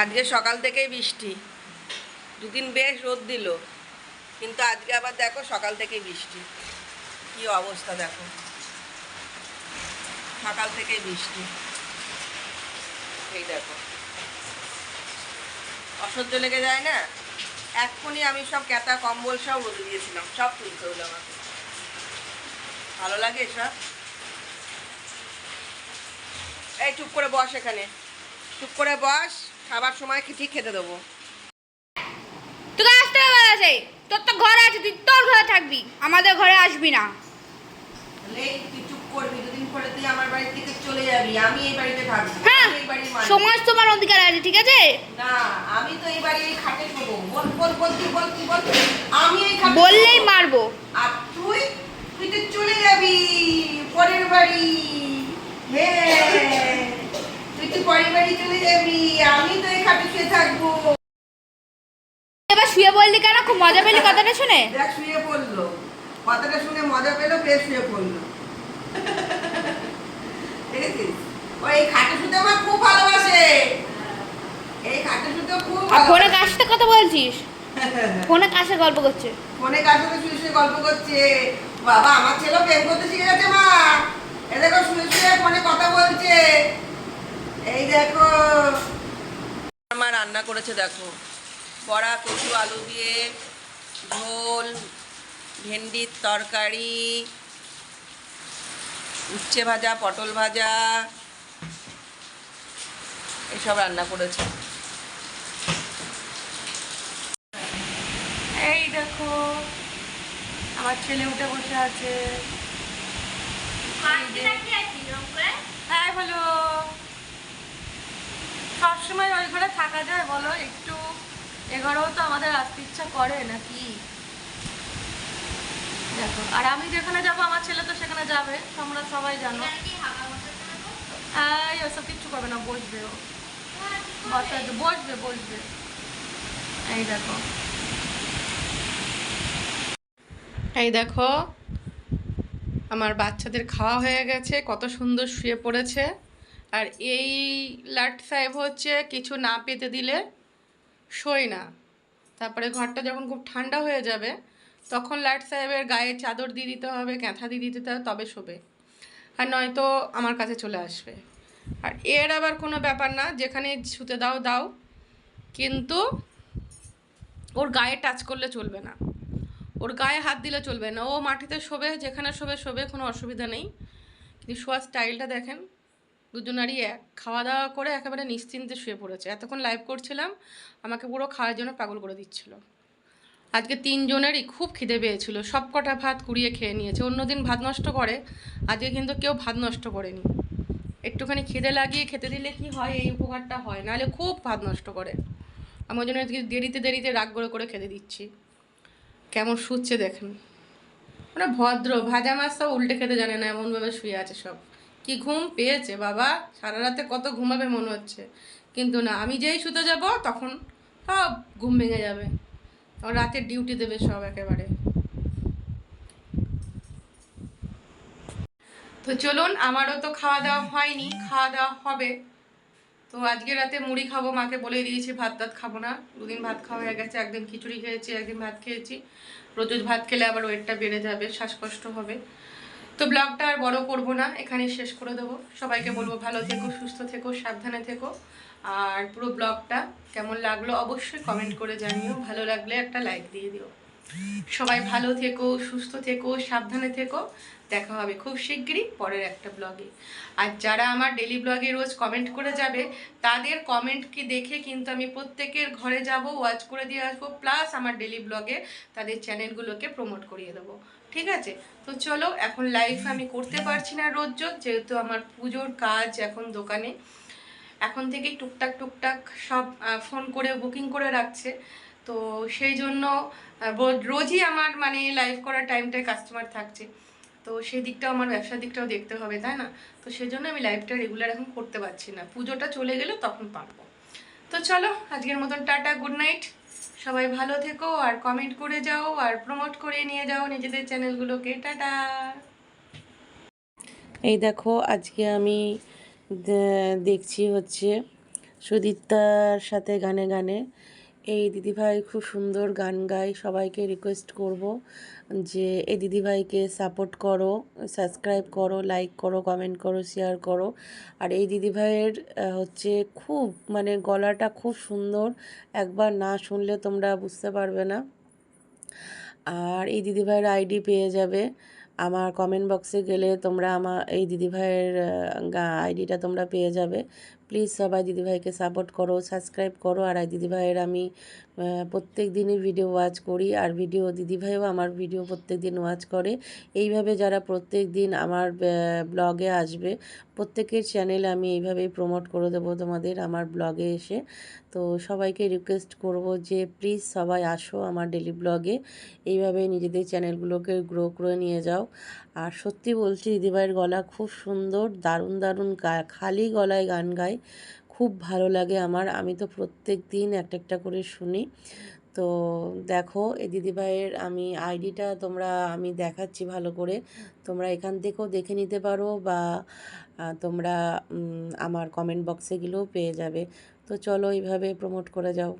আজকে সকাল থেকেই বৃষ্টি। দুদিন বেশ রোদ দিল। কিন্তু আজকে আবার দেখো সকাল থেকেই বৃষ্টি। কি অবস্থা দেখো। সকাল থেকেই বৃষ্টি। এই দেখো। অসহ্য লেগে যায় না? এক্ষুনি আমি সব ক্যাতা, কম্বল সব রোদে দিয়েছিলাম। সব তুলতে হলো আমাকে। ভালো লাগে সব এই চুপ করে বস এখানে। চুপ করে বস। খাবার সময় কি ঠিক খেতে দেবো। তোকে আসতে হবে আছে তোর তো ঘরে আছে তুই তোর ঘরে থাকবি। আমাদের ঘরে আসবি না। সমাজ তোমার অধিকার আছে ঠিক আছে? বললেই মারবো। আর তুই তুই তো চলে যাবি পরের বাড়ি হ্যাঁ তুই তো পরের বাড়ি চলে যাবি আমি তো এই খাটে শুয়ে থাকব এবার শুয়ে বললি কেন খুব মজা পেলি কথাটা শুনে? দেখ শুয়ে পড়ল। কথাটা শুনে মজা পেল বেশ শুয়ে পড়ল। দেখেছিস? ও এই খাটে শুতে আমার খুব ভালোবাসে। এই খাটে শুতে খুব আর ফোনে। কার সাথে কথা বলছিস? ফোনে কার সাথে গল্প করছে? ফোনে কার সাথে শুয়ে শুয়ে গল্প করছে? বাবা আমার ছেলে প্রেম করতে শিখে গেছে মা। এ দেখো শুয়ে শুয়ে ফোনে কথা বলছে। এই দেখো। আমার রান্না করেছে দেখো। বড়া কচু আলু দিয়ে ঝোল ভেন্ডির তরকারি উচ্ছে ভাজা পটল ভাজা এসব রান্না করেছে। এই দেখো আমার ছেলে উঠে বসে আছে। হ্যাঁ বলো। সবসময় ওই ঘরে থাকা যায় বলো। একটু এঘরেও তো আমাদের আসতে ইচ্ছা করে নাকি? দেখো। আর আমি যেখানে যাব, আমার ছেলে তো সেখানে যাবে। তোমরা সবাই জানো। হ্যাঁ ওসব কিচ্ছু করবে না, বসবে ও। বসে বসবে বসবে। এই দেখো। এই দেখো, আমার বাচ্চাদের খাওয়া হয়ে গেছে, কত সুন্দর শুয়ে পড়েছে। আর এই লাট সাহেব হচ্ছে, কিছু না পেতে দিলে শোয় না। তারপরে ঘরটা যখন খুব ঠান্ডা হয়ে যাবে তখন লাট সাহেবের গায়ে চাদর দিয়ে দিতে হবে, ক্যাঁথা দিয়ে দিতে হবে, তবে শোবে। আর নয়তো আমার কাছে চলে আসবে। আর এর আবার কোনো ব্যাপার না, যেখানে শুতে দাও দাও। কিন্তু ওর গায়ে টাচ করলে চলবে না। ওর গায়ে হাত দিলে চলবে না। ও মাটিতে শোবে, যেখানে শোবে শোবে, কোনো অসুবিধা নেই। কিন্তু শোয়ার স্টাইলটা দেখেন, দুজনারই এক। খাওয়া দাওয়া করে একেবারে নিশ্চিন্তে শুয়ে পড়েছে। এতক্ষণ লাইভ করছিলাম, আমাকে পুরো খাওয়ার জন্য পাগল করে দিচ্ছিল। আজকে তিনজনেরই খুব খিদে পেয়েছিল। সব কটা ভাত কুড়িয়ে খেয়ে নিয়েছে। অন্যদিন ভাত নষ্ট করে, আজকে কিন্তু কেউ ভাত নষ্ট করেনি। একটুখানি খিদে লাগিয়ে খেতে দিলে কি হয়? এই উপকারটা হয়। নাহলে খুব ভাত নষ্ট করে। আমি ওই জন্য আজকে দেরিতে দেরিতে রাগ করে করে খেতে দিচ্ছি। কেমন শুচ্ছে দেখেন। মানে ভদ্র, ভাজা মাছ সব উল্টে খেতে জানে না, এমনভাবে শুয়ে আছে সব। কি ঘুম পেয়েছে বাবা? সারা রাতে কত ঘুমাবে মনে হচ্ছে। কিন্তু না, আমি যেই শুতে যাব, তখন সব ঘুম ভেঙে যাবে। রাতের ডিউটি দেবে সব একেবারে। তো চলুন, আমারও তো খাওয়া দাওয়া হয়নি খাওয়া দাওয়া হবে। তো আজকে রাতে মুড়ি খাব, মাকে বলে দিয়েছি, ভাত টাত খাব না। দুদিন ভাত খাওয়া হয়ে গেছে, একদিন খিচুড়ি খেয়েছি, একদিন ভাত খেয়েছি। রোজ রোজ ভাত খেলে আবার ওয়েটটা বেড়ে যাবে, শ্বাসকষ্ট হবে। তো ব্লগটা আর বড় করব না এখানে শেষ করে দেবো। সবাইকে বলব ভালো থেকো, সুস্থ থেকো, সাবধানে থেকো। আর পুরো ব্লগটা কেমন লাগল অবশ্যই কমেন্ট করে জানিও। ভালো লাগলে একটা লাইক দিয়ে দিও। সবাই ভালো থেকো, সুস্থ থেকো, সাবধানে থেকো। দেখা হবে খুব শিগগিরই পরের একটা ব্লগে আর যারা আমার ডেলি ব্লগে রোজ কমেন্ট করে যাবে, তাদের কমেন্ট কি দেখে কিন্তু আমি প্রত্যেকের ঘরে যাব ওয়াচ করে দিয়ে আসব প্লাস আমার ডেলি ব্লগে তাদের চ্যানেলগুলোকে প্রমোট করিয়ে দেবো। ঠিক আছে? তো চলো, এখন লাইভ আমি করতে পারছি না রোজ রোজ যেহেতু আমার পুজোর কাজ এখন দোকানে। এখন থেকেই টুকটাক টুকটাক সব ফোন করে বুকিং করে রাখছে। তো সেই জন্য রোজই আমার মানে লাইভ করার টাইমটায় কাস্টমার থাকছে। তো সেই দিকটাও আমার ব্যবসার দিকটাও দেখতে হবে, তাই না? তো সেই জন্য আমি লাইভটা রেগুলার এখন করতে পারছি না। পুজোটা চলে গেলে তখন পারব। তো চলো, আজকের মতন টাটা গুড নাইট সবাই ভালো থেকো আর কমেন্ট করে যাও আর প্রমোট করে নিয়ে যাও নিজেদের চ্যানেলগুলোকে টাটা। এই দেখো, আজকে আমি দেখছি হচ্ছে সুদীপ্তার সাথে গানে গানে এই দিদিভাই খুব সুন্দর গান গায়, সবাইকে রিকোয়েস্ট করব যে এই দিদিভাইকে সাপোর্ট করো সাবস্ক্রাইব করো লাইক করো কমেন্ট করো শেয়ার করো। আর এই দিদিভাইয়ের হচ্ছে খুব মানে গলাটা খুব সুন্দর, একবার না শুনলে তোমরা বুঝতে পারবে না। আর এই দিদিভাইয়ের আইডি পেয়ে যাবে, আমার কমেন্ট বক্সে গেলে তোমরা আমার, এই দিদিভাইয়ের আইডিটা তোমরা পেয়ে যাবে। প্লিজ সবাই দিদিভাইকে সাপোর্ট করো, সাবস্ক্রাইব করো। আর দিদিভাইয়ের আমি প্রত্যেক দিনই ভিডিও ওয়াচ করি। আর ভিডিও দিদিভাইও আমার ভিডিও প্রত্যেক দিন ওয়াচ করে। এইভাবে যারা প্রত্যেক দিন আমার ব্লগে আসবে, প্রত্যেকের চ্যানেল আমি এইভাবেই প্রমোট করে দেবো তোমাদের আমার ব্লগে এসে। তো সবাইকে রিকোয়েস্ট করব যে প্লিজ সবাই আসো আমার ডেলি ব্লগে এইভাবে নিজেদের চ্যানেলগুলোকে গ্রো করে নিয়ে যাও। আর সত্যি বলছি, দিদিভাইয়ের গলা খুব সুন্দর, দারুণ দারুণ গা- খালি গলায় গান গায়, খুব ভালো লাগে আমার। আমি তো প্রত্যেক দিন একটা একটা করে শুনি। তো দেখো, এই দিদিভাইয়ের আমি আইডিটা তোমরা, আমি দেখাচ্ছি ভালো করে। তোমরা এখান থেকেও দেখে নিতে পারো বা তোমরা আমার কমেন্ট বক্সে গেলেও পেয়ে যাবে। তো চলো এইভাবে প্রমোট করে যাও।